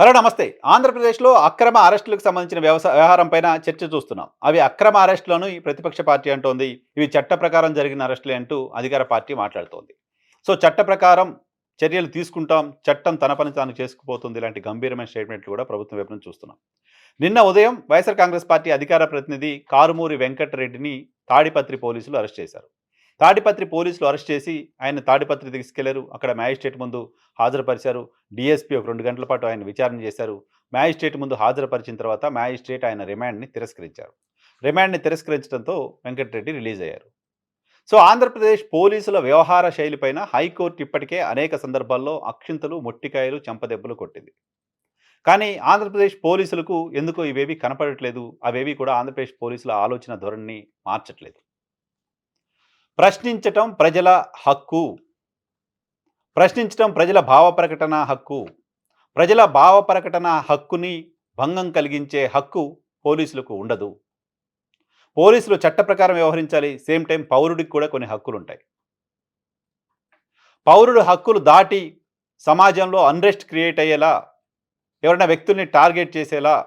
Hello నమస్తే. ఆంధ్రప్రదేశ్లో అక్రమ అరెస్టులకు సంబంధించిన వ్యవసాయ వ్యవహారంపైన చర్చ చూస్తున్నాం. అవి అక్రమ అరెస్టులను ఈ ప్రతిపక్ష పార్టీ అంటోంది. ఇవి చట్ట ప్రకారం జరిగిన అరెస్టులే అంటూ అధికార పార్టీ మాట్లాడుతోంది. సో చట్ట ప్రకారం చర్యలు తీసుకుంటాం. చట్టం తన పని తాను చేసుకుపోతుంది ఇలాంటి గంభీరమైన స్టేట్మెంట్లు కూడా ప్రభుత్వం వైపు నుంచి చూస్తున్నాం. నిన్న ఉదయం వైఎస్ఆర్ కాంగ్రెస్ పార్టీ అధికార ప్రతినిధి కారుమూరి వెంకటరెడ్డిని తాడిపత్రి పోలీసులు అరెస్ట్ చేశారు. తాడిపత్రి పోలీసులు అరెస్ట్ చేసి ఆయన తాడిపత్రి తీసుకెళ్ళారు. అక్కడ మ్యాజిస్ట్రేట్ ముందు హాజరుపరిచారు. డిఎస్పీ ఒక రెండు గంటల పాటు ఆయన విచారణ చేశారు. మ్యాజిస్ట్రేట్ ముందు హాజరుపరిచిన తర్వాత మ్యాజిస్ట్రేట్ ఆయన రిమాండ్ని తిరస్కరించారు. రిమాండ్ని తిరస్కరించడంతో వెంకటరెడ్డి రిలీజ్ అయ్యారు. సో ఆంధ్రప్రదేశ్ పోలీసుల వ్యవహార శైలిపైన హైకోర్టు ఇప్పటికే అనేక సందర్భాల్లో అక్షింతలు మొట్టికాయలు చెంపదెబ్బలు కొట్టింది. కానీ ఆంధ్రప్రదేశ్ పోలీసులకు ఎందుకో ఇవేవి కనపడట్లేదు. అవేవి కూడా ఆంధ్రప్రదేశ్ పోలీసుల ఆలోచన ధోరణిని మార్చట్లేదు. ప్రశ్నించటం ప్రజల హక్కు. ప్రశ్నించటం ప్రజల భావ ప్రకటన హక్కు. ప్రజల భావ ప్రకటన హక్కుని భంగం కలిగించే హక్కు పోలీసులకు ఉండదు. పోలీసులు చట్ట ప్రకారం వ్యవహరించాలి. సేమ్ టైం పౌరుడికి కూడా కొన్ని హక్కులు ఉంటాయి పౌరుడు హక్కులు దాటి సమాజంలో అన్రెస్ట్ క్రియేట్ అయ్యేలా ఎవరైనా వ్యక్తుల్ని టార్గెట్ చేసేలా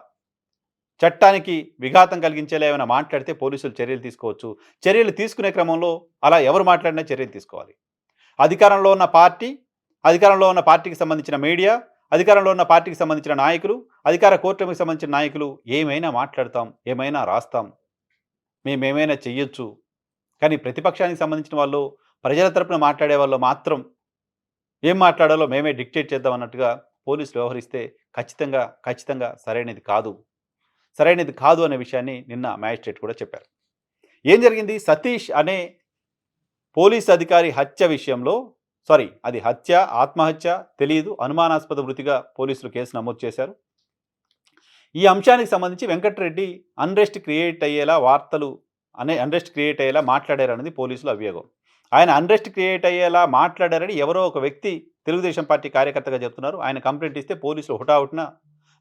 చట్టానికి విఘాతం కలిగించేలా ఏమైనా మాట్లాడితే పోలీసులు చర్యలు తీసుకోవచ్చు. చర్యలు తీసుకునే క్రమంలో అలా ఎవరు మాట్లాడినా చర్యలు తీసుకోవాలి. అధికారంలో ఉన్న పార్టీ అధికారంలో ఉన్న పార్టీకి సంబంధించిన మీడియా అధికారంలో ఉన్న పార్టీకి సంబంధించిన నాయకులు అధికార కూటమికి సంబంధించిన నాయకులు ఏమైనా మాట్లాడతాం ఏమైనా రాస్తాం మేమేమైనా చెయ్యొచ్చు. కానీ ప్రతిపక్షానికి సంబంధించిన వాళ్ళు ప్రజల తరపున మాట్లాడే వాళ్ళు మాత్రం ఏం మాట్లాడాలో మేమే డిక్టేట్ చేద్దాం అన్నట్టుగా పోలీసులు వ్యవహరిస్తే ఖచ్చితంగా ఖచ్చితంగా సరైనది కాదు. సరైనది కాదు అనే విషయాన్ని నిన్న మ్యాజిస్ట్రేట్ కూడా చెప్పారు. ఏం జరిగింది? సతీష్ అనే పోలీస్ అధికారి హత్య విషయంలో సారీ అది హత్య ఆత్మహత్య తెలియదు అనుమానాస్పద వృత్తిగా పోలీసులు కేసు నమోదు చేశారు. ఈ అంశానికి సంబంధించి వెంకటరెడ్డి అన్రెస్ట్ క్రియేట్ అయ్యేలా వార్తలు అనే అన్రెస్ట్ క్రియేట్ అయ్యేలా మాట్లాడారన్నది పోలీసుల అభియోగం. ఆయన అన్రెస్ట్ క్రియేట్ అయ్యేలా మాట్లాడారని ఎవరో ఒక వ్యక్తి తెలుగుదేశం పార్టీ కార్యకర్తగా చెప్తున్నారు. ఆయన కంప్లైంట్ ఇస్తే పోలీసులు హుటాహుటిన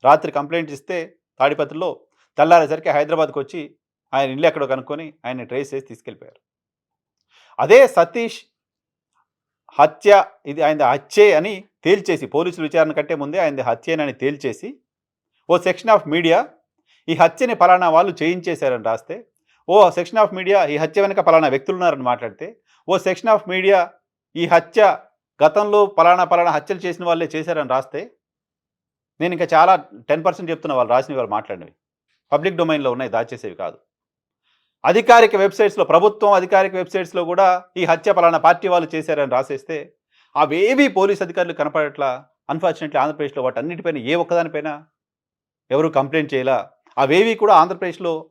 రాత్రి కంప్లైంట్ ఇస్తే తాడిపత్రిలో తెల్లారేసరికి హైదరాబాద్కి వచ్చి ఆయన ఇల్లు ఎక్కడో కనుక్కొని ఆయన ట్రేస్ చేసి తీసుకెళ్ళిపోయారు. అదే సతీష్ హత్య ఇది ఆయన హత్యే అని తేల్చేసి పోలీసులు విచారణ కంటే ముందే ఆయన హత్యేనని తేల్చేసి ఓ సెక్షన్ ఆఫ్ మీడియా ఈ హత్యని ఫలానా వాళ్ళు చేయించేశారని రాస్తే ఓ సెక్షన్ ఆఫ్ మీడియా ఈ హత్య వెనుక ఫలానా వ్యక్తులు ఉన్నారని మాట్లాడితే ఓ సెక్షన్ ఆఫ్ మీడియా ఈ హత్య గతంలో పలానా పలానా హత్యలు చేసిన వాళ్ళే చేశారని రాస్తే నేను ఇంకా చాలా టెన్ పర్సెంట్ చెప్తున్నా వాళ్ళు రాసిన వాళ్ళు మాట్లాడినవి. పబ్లిక్ డొమైన్లో ఉన్నాయి దాచేసేవి కాదు. అధికారిక వెబ్సైట్స్లో ప్రభుత్వం అధికారిక వెబ్సైట్స్లో కూడా ఈ హత్య పలానా పార్టీ వాళ్ళు చేశారని రాసేస్తే అవేవి పోలీస్ అధికారులు కనపడట్లా? అన్ఫార్చునేట్లీ ఆంధ్రప్రదేశ్లో వాటి అన్నిటిపైన ఏ ఒక్కదానిపైన ఎవరు కంప్లైంట్ చేయాల? అవేవి కూడా ఆంధ్రప్రదేశ్లో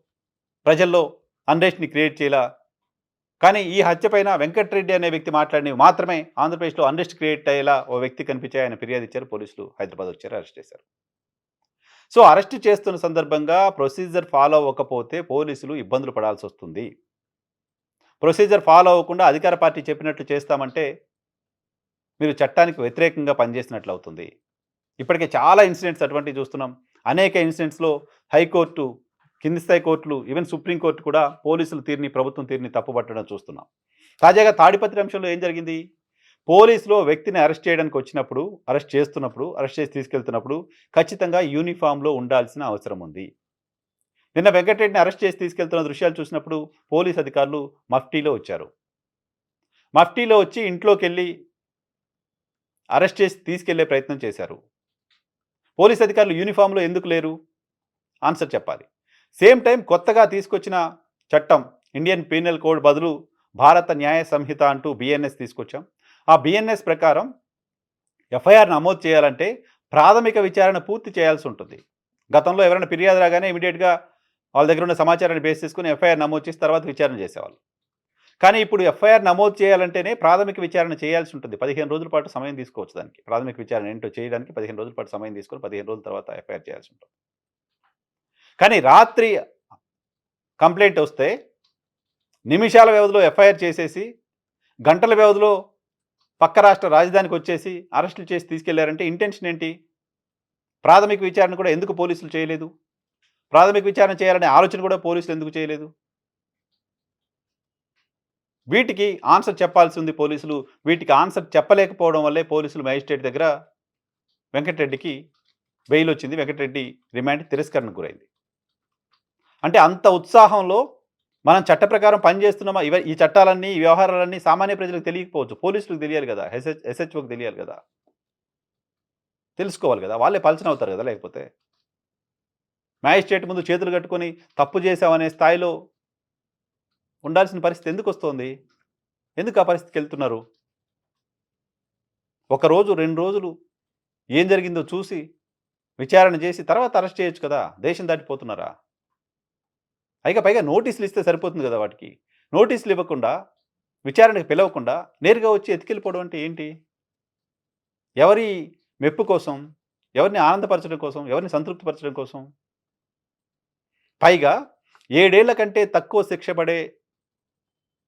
ప్రజల్లో అన్రెస్ట్ని క్రియేట్ చేయాల? కానీ ఈ హత్య పైన వెంకటరెడ్డి అనే వ్యక్తి మాట్లాడినవి మాత్రమే ఆంధ్రప్రదేశ్లో అన్రెస్ట్ క్రియేట్ అయ్యేలా ఓ వ్యక్తి కనిపించాయి. ఆయన ఫిర్యాదు ఇచ్చారు. పోలీసులు హైదరాబాద్ వచ్చారు. అరెస్ట్ చేశారు. సో అరెస్ట్ చేస్తున్న సందర్భంగా ప్రొసీజర్ ఫాలో అవ్వకపోతే పోలీసులు ఇబ్బందులు పడాల్సి వస్తుంది. ప్రొసీజర్ ఫాలో అవ్వకుండా అధికార పార్టీ చెప్పినట్లు చేస్తామంటే మీరు చట్టానికి వ్యతిరేకంగా పనిచేసినట్లు అవుతుంది. ఇప్పటికే చాలా ఇన్సిడెంట్స్ అటువంటివి చూస్తున్నాం. అనేక ఇన్సిడెంట్స్లో హైకోర్టు కింది స్థాయి కోర్టులు ఈవెన్ సుప్రీంకోర్టు కూడా పోలీసుల తీరుని ప్రభుత్వం తీరుని తప్పుపట్టడం చూస్తున్నాం. తాజాగా తాడిపత్రి అంశంలో ఏం జరిగింది? పోలీసులో వ్యక్తిని అరెస్ట్ చేయడానికి వచ్చినప్పుడు అరెస్ట్ చేస్తున్నప్పుడు అరెస్ట్ చేసి తీసుకెళ్తున్నప్పుడు ఖచ్చితంగా యూనిఫామ్లో ఉండాల్సిన అవసరం ఉంది. నిన్న వెంకటరెడ్డిని అరెస్ట్ చేసి తీసుకెళ్తున్న దృశ్యాలు చూసినప్పుడు పోలీస్ అధికారులు మఫ్టీలో వచ్చారు. మఫ్టీలో వచ్చి ఇంట్లోకి వెళ్ళి అరెస్ట్ చేసి తీసుకెళ్ళే ప్రయత్నం చేశారు. పోలీస్ అధికారులు యూనిఫామ్లో ఎందుకు లేరు? ఆన్సర్ చెప్పాలి. సేమ్ టైం కొత్తగా తీసుకొచ్చిన చట్టం ఇండియన్ పీనల్ కోడ్ బదులు భారత న్యాయ సంహిత అంటూ బిఎన్ఎస్ తీసుకొచ్చాం. ఆ బిఎన్ఎస్ ప్రకారం ఎఫ్ఐఆర్ నమోదు చేయాలంటే ప్రాథమిక విచారణ పూర్తి చేయాల్సి ఉంటుంది. గతంలో ఎవరైనా ఫిర్యాదు రాగానే ఇమీడియట్గా వాళ్ళ దగ్గర ఉన్న సమాచారాన్ని బేస్ చేసుకుని ఎఫ్ఐఆర్ నమోదు చేసి తర్వాత విచారణ చేసేవాళ్ళు. కానీ ఇప్పుడు ఎఫ్ఐఆర్ నమోదు చేయాలంటేనే ప్రాథమిక విచారణ చేయాల్సి ఉంటుంది. పదిహేను రోజుల పాటు సమయం తీసుకోవచ్చు దానికి. ప్రాథమిక విచారణ ఏంటో చేయడానికి పదిహేను రోజుల పాటు సమయం తీసుకొని పదిహేను రోజుల తర్వాత ఎఫ్ఐఆర్ చేయాల్సి ఉంటుంది. కానీ రాత్రి కంప్లైంట్ వస్తే నిమిషాల వ్యవధిలో ఎఫ్ఐఆర్ చేసేసి గంటల వ్యవధిలో పక్క రాష్ట్ర రాజధానికి వచ్చేసి అరెస్టులు చేసి తీసుకెళ్ళారంటే ఇంటెన్షన్ ఏంటి? ప్రాథమిక విచారణ కూడా ఎందుకు పోలీసులు చేయలేదు? ప్రాథమిక విచారణ చేయాలనే ఆలోచన కూడా పోలీసులు ఎందుకు చేయలేదు? వీటికి ఆన్సర్ చెప్పాల్సి ఉంది పోలీసులు. వీటికి ఆన్సర్ చెప్పలేకపోవడం వల్లే పోలీసులు మ్యాజిస్ట్రేట్ దగ్గర వెంకటరెడ్డికి బెయిల్ వచ్చింది. వెంకటరెడ్డి రిమాండ్ తిరస్కరణకు గురైంది. అంటే అంత ఉత్సాహంలో మనం చట్ట ప్రకారం పనిచేస్తున్నామా ఇవ ఈ చట్టాలన్నీ ఈ వ్యవహారాలన్నీ సామాన్య ప్రజలకు తెలియకపోవచ్చు. పోలీసులకు తెలియాలి కదా. ఎస్హెచ్ ఎస్హెచ్ఓకి తెలియాలి కదా. తెలుసుకోవాలి కదా. వాళ్ళే పలచన అవుతారు కదా లేకపోతే. మ్యాజిస్ట్రేట్ ముందు చేతులు కట్టుకొని తప్పు చేశామనే స్థాయిలో ఉండాల్సిన పరిస్థితి ఎందుకు వస్తుంది? ఎందుకు ఆ పరిస్థితికి వెళ్తున్నారు? ఒక రోజు రెండు రోజులు ఏం జరిగిందో చూసి విచారణ చేసి తర్వాత అరెస్ట్ చేయొచ్చు కదా. దేశం దాటిపోతున్నారా? పైగా పైగా నోటీసులు ఇస్తే సరిపోతుంది కదా వాటికి. నోటీసులు ఇవ్వకుండా విచారణకు పిలవకుండా నేరుగా వచ్చి ఎతికెళ్ళిపోవడం అంటే ఏంటి? ఎవరి మెప్పు కోసం ఎవరిని ఆనందపరచడం కోసం ఎవరిని సంతృప్తిపరచడం కోసం? పైగా ఏడేళ్ళ కంటే తక్కువ శిక్ష పడే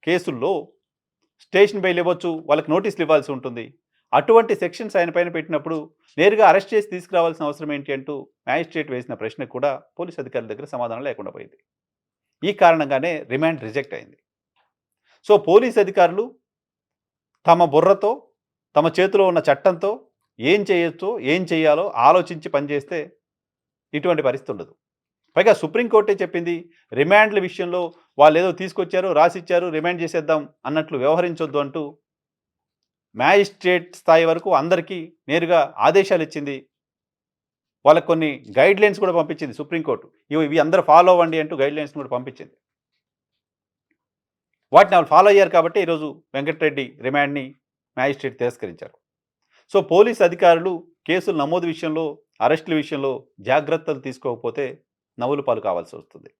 కేసుల్లో స్టేషన్ బెయిల్ ఇవ్వచ్చు వాళ్ళకి నోటీసులు ఇవ్వాల్సి ఉంటుంది. అటువంటి సెక్షన్స్ ఆయన పైన పెట్టినప్పుడు నేరుగా అరెస్ట్ చేసి తీసుకురావాల్సిన అవసరం ఏంటి అంటూ మ్యాజిస్ట్రేట్ వేసిన ప్రశ్నకు కూడా పోలీస్ అధికారుల దగ్గర సమాధానం లేకుండా పోయింది. ఈ కారణంగానే రిమాండ్ రిజెక్ట్ అయింది. సో పోలీస్ అధికారులు తమ బుర్రతో తమ చేతిలో ఉన్న చట్టంతో ఏం చేయొచ్చో ఏం చేయాలో ఆలోచించి పనిచేస్తే ఇటువంటి పరిస్థితి ఉండదు. పైగా సుప్రీంకోర్టే చెప్పింది రిమాండ్ల విషయంలో వాళ్ళు ఏదో తీసుకొచ్చారు రాసిచ్చారు రిమాండ్ చేసేద్దాం అన్నట్లు వ్యవహరించొద్దు అంటూ మ్యాజిస్ట్రేట్ స్థాయి వరకు అందరికీ నేరుగా ఆదేశాలు ఇచ్చింది వాళ్ళకి కొన్ని గైడ్ లైన్స్ కూడా పంపించింది సుప్రీంకోర్టు. ఇవి ఇవి అందరూ ఫాలో అవ్వండి అంటూ గైడ్ లైన్స్ కూడా పంపించింది. వాటిని వాళ్ళు ఫాలో అయ్యారు కాబట్టి ఈరోజు వెంకటరెడ్డి రిమాండ్ని మ్యాజిస్ట్రేట్ తిరస్కరించారు. సో పోలీస్ అధికారులు కేసులు నమోదు విషయంలో అరెస్టుల విషయంలో జాగ్రత్తలు తీసుకోకపోతే నవ్వులు పాలు కావాల్సి వస్తుంది.